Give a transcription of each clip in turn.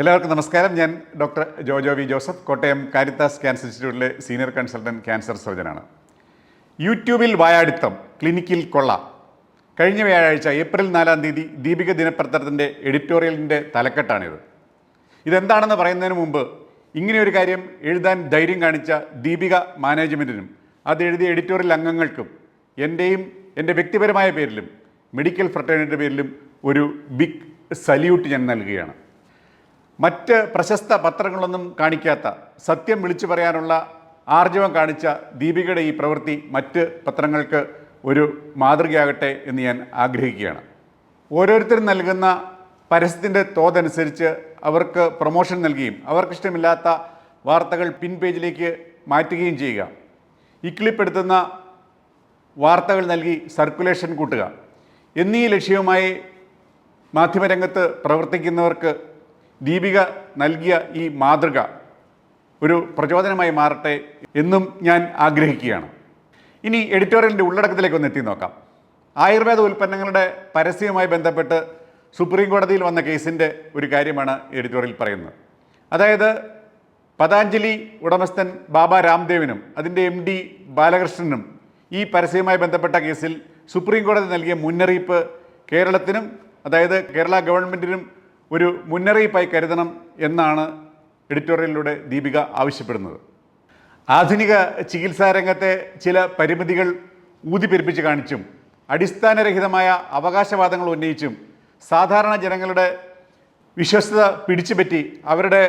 എല്ലാവർക്കും നമസ്കാരം. ഞാൻ doctor Jojo V Joseph Kottayam Caritas cancer ഇൻസ്റ്റിറ്റ്യൂട്ടിലെ സീനിയർ കൺസൾട്ടന്റ് ക്യാൻസർ സർജനാണ്. യൂട്യൂബിൽ വായാടിത്തം ക്ലിനിക്കിൽ കൊള്ള. കഴിഞ്ഞ വ്യാഴാഴ്ച ഏപ്രിൽ നാലാം തീയതി ദീപിക ദിനപത്രത്തിന്റെ എഡിറ്റോറിയലിന്റെ തലക്കെട്ടാണിത്. ഇതെന്താണെന്ന് പറയുന്നതിന് മുമ്പ് ഇങ്ങനെയൊരു കാര്യം എഴുതാൻ ധൈര്യം കാണിച്ച ദീപിക മാനേജ്മെന്റിനും അത് എഴുതിയ എഡിറ്റോറിയൽ അംഗങ്ങൾക്കും എന്റെയും എന്റെ വ്യക്തിപരമായ പേരിലും മെഡിക്കൽ ഫ്രട്ടേണിന്റെ പേരിലും ഒരു ബിഗ് സല്യൂട്ട് ഞാൻ നൽകുകയാണ്. മറ്റ് പ്രശസ്ത പത്രങ്ങളൊന്നും കാണിക്കാത്ത സത്യം വിളിച്ചു പറയാനുള്ള ആർജവം കാണിച്ച ദീപികയുടെ ഈ പ്രവൃത്തി മറ്റ് പത്രങ്ങൾക്ക് ഒരു മാതൃകയാകട്ടെ എന്ന് ഞാൻ ആഗ്രഹിക്കുകയാണ്. ഓരോരുത്തരും നൽകുന്ന പരസ്യത്തിന്റെ തോതനുസരിച്ച് അവർക്ക് പ്രൊമോഷൻ നൽകുകയും അവർക്കിഷ്ടമില്ലാത്ത വാർത്തകൾ പിൻ പേജിലേക്ക് മാറ്റുകയും ചെയ്യുക. ഇക്ലിപ്പെടുത്തുന്ന വാർത്തകൾ നൽകി സർക്കുലേഷൻ കൂട്ടുക. എന്നീ ലക്ഷ്യവുമായി മാധ്യമരംഗത്ത് പ്രവർത്തിക്കുന്നവർക്ക് ദീപിക നൽകിയ ഈ മാതൃക ഒരു പ്രചോദനമായി മാറട്ടെ എന്നും ഞാൻ ആഗ്രഹിക്കുകയാണ്. ഇനി എഡിറ്റോറിയലിന്റെ ഉള്ളടക്കത്തിലേക്ക് ഒന്ന് എത്തി നോക്കാം. ആയുർവേദ ഉൽപ്പന്നങ്ങളുടെ പരസ്യവുമായി ബന്ധപ്പെട്ട് സുപ്രീം കോടതിയിൽ വന്ന കേസിന്റെ ഒരു കാര്യമാണ് എഡിറ്റോറിയൽ പറയുന്നത്. അതായത് പതാഞ്ജലി ഉടമസ്ഥൻ ബാബ രാംദേവിനും അതിന്റെ എം ഡി ബാലകൃഷ്ണനും ഈ പരസ്യവുമായി ബന്ധപ്പെട്ട കേസിൽ സുപ്രീം കോടതി നൽകിയ മുന്നറിയിപ്പ് കേരളത്തിനും അതായത് കേരള ഗവൺമെന്റിനും ഒരു മുന്നറിയിപ്പായി കരുതണം എന്നാണ് എഡിറ്റോറിയലിലൂടെ ദീപിക ആവശ്യപ്പെടുന്നത്. ആധുനിക ചികിത്സാ രംഗത്തെ ചില പരിമിതികൾ ഊതിപ്പെരുപ്പിച്ച് കാണിച്ചും അടിസ്ഥാനരഹിതമായ അവകാശവാദങ്ങൾ ഉന്നയിച്ചും സാധാരണ ജനങ്ങളുടെ വിശ്വസ്തത പിടിച്ചുപറ്റി അവരുടെ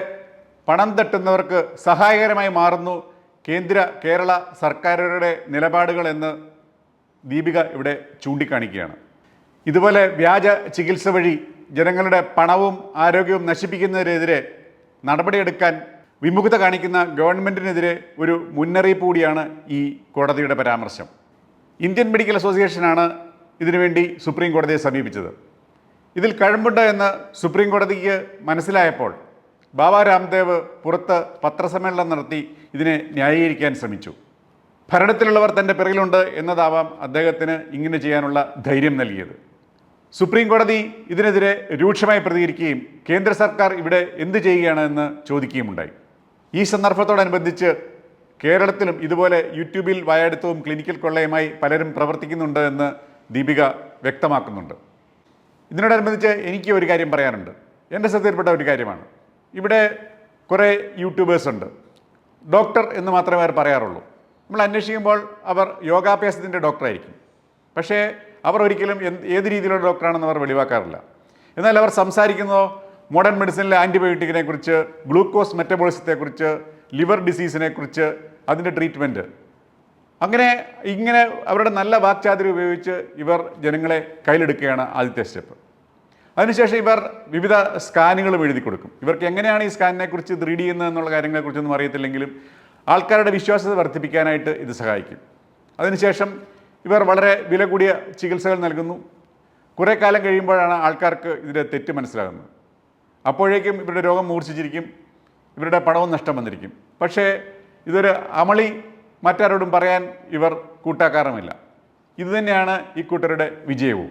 പണം തട്ടുന്നവർക്ക് സഹായകരമായി മാറുന്നു കേന്ദ്ര കേരള സർക്കാരുകളുടെ നിലപാടുകൾ എന്ന് ദീപിക ഇവിടെ ചൂണ്ടിക്കാണിക്കുകയാണ്. ഇതുപോലെ വ്യാജ ചികിത്സ വഴി ജനങ്ങളുടെ പണവും ആരോഗ്യവും നശിപ്പിക്കുന്നതിനെതിരെ നടപടിയെടുക്കാൻ വിമുഖത കാണിക്കുന്ന ഗവൺമെന്റിനെതിരെ ഒരു മുന്നറിയിപ്പ് കൂടിയാണ് ഈ കോടതിയുടെ പരാമർശം. ഇന്ത്യൻ മെഡിക്കൽ അസോസിയേഷനാണ് ഇതിനുവേണ്ടി സുപ്രീം കോടതിയെ സമീപിച്ചത്. ഇതിൽ കഴമ്പുണ്ട് എന്ന് സുപ്രീം കോടതിക്ക് മനസ്സിലായപ്പോൾ ബാബ രാംദേവ് പുറത്ത് പത്രസമ്മേളനം നടത്തി ഇതിനെ ന്യായീകരിക്കാൻ ശ്രമിച്ചു. ഭരണത്തിലുള്ളവർ തന്റെ പിറകിലുണ്ട് എന്നതാവാം അദ്ദേഹത്തിന് ഇങ്ങനെ ചെയ്യാനുള്ള ധൈര്യം നൽകിയത്. സുപ്രീം കോടതി ഇതിനെതിരെ രൂക്ഷമായി പ്രതികരിക്കുകയും കേന്ദ്ര സർക്കാർ ഇവിടെ എന്ത് ചെയ്യുകയാണ് എന്ന് ചോദിക്കുകയുമുണ്ടായി. ഈ സന്ദർഭത്തോടനുബന്ധിച്ച് കേരളത്തിലും ഇതുപോലെ യൂട്യൂബിൽ വായാടുത്തവും ക്ലിനിക്കൽ കൊള്ളയുമായി പലരും പ്രവർത്തിക്കുന്നുണ്ട് എന്ന് ദീപിക വ്യക്തമാക്കുന്നുണ്ട്. ഇതിനോടനുബന്ധിച്ച് എനിക്ക് ഒരു കാര്യം പറയാനുണ്ട്. എന്റെ ശ്രദ്ധയിൽപ്പെട്ട ഒരു കാര്യമാണ്. ഇവിടെ കുറേ യൂട്യൂബേഴ്സ് ഉണ്ട്. ഡോക്ടർ എന്ന് മാത്രമേ അവർ പറയാറുള്ളൂ. നമ്മൾ അന്വേഷിക്കുമ്പോൾ അവർ യോഗാഭ്യാസത്തിന്റെ ഡോക്ടറായിരിക്കും. പക്ഷേ അവർ ഒരിക്കലും ഏത് രീതിയിലുള്ള ഡോക്ടറാണെന്ന് അവർ വെളിവാക്കാറില്ല. എന്നാൽ അവർ സംസാരിക്കുന്നതോ മോഡേൺ മെഡിസിനിലെ ആന്റിബയോട്ടിക്കിനെ കുറിച്ച് ഗ്ലൂക്കോസ് മെറ്റബോളിസത്തെക്കുറിച്ച് ലിവർ ഡിസീസിനെ കുറിച്ച് അതിന്റെ ട്രീറ്റ്മെന്റ് അങ്ങനെ ഇങ്ങനെ അവരുടെ നല്ല വാക്ചാതിരി ഉപയോഗിച്ച് ഇവർ ജനങ്ങളെ കയ്യിലെടുക്കുകയാണ് ആദ്യത്തെ സ്റ്റെപ്പ്. അതിനുശേഷം ഇവർ വിവിധ സ്കാനുകളും എഴുതി കൊടുക്കും. ഇവർക്ക് എങ്ങനെയാണ് ഈ സ്കാനിനെ കുറിച്ച് റീഡ് ചെയ്യുന്നത് എന്നുള്ള കാര്യങ്ങളെക്കുറിച്ചൊന്നും അറിയത്തില്ലെങ്കിലും ആൾക്കാരുടെ വിശ്വാസത വർദ്ധിപ്പിക്കാനായിട്ട് ഇത് സഹായിക്കും. അതിനുശേഷം ഇവർ വളരെ വില കൂടിയ ചികിത്സകൾ നൽകുന്നു. കുറേ കാലം കഴിയുമ്പോഴാണ് ആൾക്കാർക്ക് ഇതിന്റെ തെറ്റ് മനസ്സിലാകുന്നത്. അപ്പോഴേക്കും ഇവരുടെ രോഗം മൂർച്ഛിച്ചിരിക്കും ഇവരുടെ പണവും നഷ്ടം വന്നിരിക്കും. പക്ഷേ ഇതൊരു അമളി മറ്റാരോടും പറയാൻ ഇവർ കൂട്ടാക്കാറുമില്ല. ഇതുതന്നെയാണ് ഈ കൂട്ടരുടെ വിജയവും.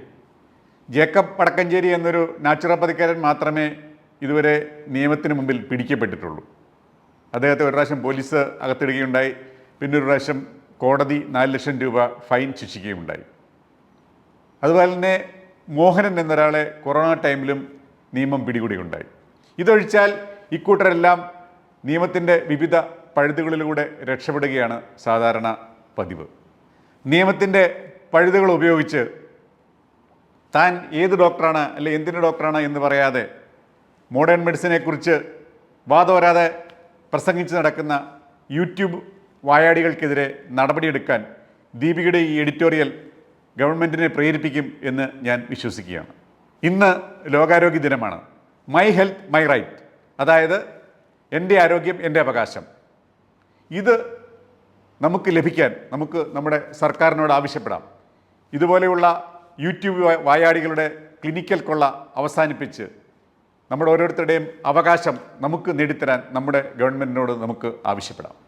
ജേക്കബ് പടക്കഞ്ചേരി എന്നൊരു നാച്ചുറോപ്പതിക്കാരൻ മാത്രമേ ഇതുവരെ നിയമത്തിന് മുമ്പിൽ പിടിക്കപ്പെട്ടിട്ടുള്ളൂ. അദ്ദേഹത്തെ ഒരു പ്രാവശ്യം പോലീസ് അകത്തിടുകയുണ്ടായി. പിന്നെ പ്രാവശ്യം കോടതി നാല് ലക്ഷം രൂപ ഫൈൻ ശിക്ഷിക്കുകയുണ്ടായി. അതുപോലെ തന്നെ മോഹനൻ എന്നൊരാളെ കൊറോണ ടൈമിലും നിയമം പിടികൂടിയുണ്ടായി. ഇതൊഴിച്ചാൽ ഇക്കൂട്ടരെല്ലാം നിയമത്തിന്റെ വിവിധ പഴുതുകളിലൂടെ രക്ഷപ്പെടുകയാണ് സാധാരണ പതിവ്. നിയമത്തിന്റെ പഴുതുകൾ ഉപയോഗിച്ച് താൻ ഏത് ഡോക്ടറാണ് അല്ലെ എന്തിന്റെ ഡോക്ടറാണ് എന്ന് പറയാതെ മോഡേൺ മെഡിസിനെക്കുറിച്ച് വാദം വരാതെ പ്രസംഗിച്ച് നടക്കുന്ന യൂട്യൂബ് വായാടികൾക്കെതിരെ നടപടിയെടുക്കാൻ ദീപികയുടെ ഈ എഡിറ്റോറിയൽ ഗവൺമെന്റിനെ പ്രേരിപ്പിക്കും എന്ന് ഞാൻ വിശ്വസിക്കുകയാണ്. ഇന്ന് ലോകാരോഗ്യ ദിനമാണ്. മൈ ഹെൽത്ത് മൈ റൈറ്റ് അതായത് എന്റെ ആരോഗ്യം എന്റെ അവകാശം. ഇത് നമുക്ക് ലഭിക്കാൻ നമുക്ക് നമ്മുടെ സർക്കാരിനോട് ആവശ്യപ്പെടാം. ഇതുപോലെയുള്ള യൂട്യൂബ് വായാടികളുടെ ക്ലിനിക്കൽ കൊള്ള അവസാനിപ്പിച്ച് നമ്മുടെ ഓരോരുത്തരുടെയും അവകാശം നമുക്ക് നേടിത്തരാൻ നമ്മുടെ ഗവൺമെന്റിനോട് നമുക്ക് ആവശ്യപ്പെടാം.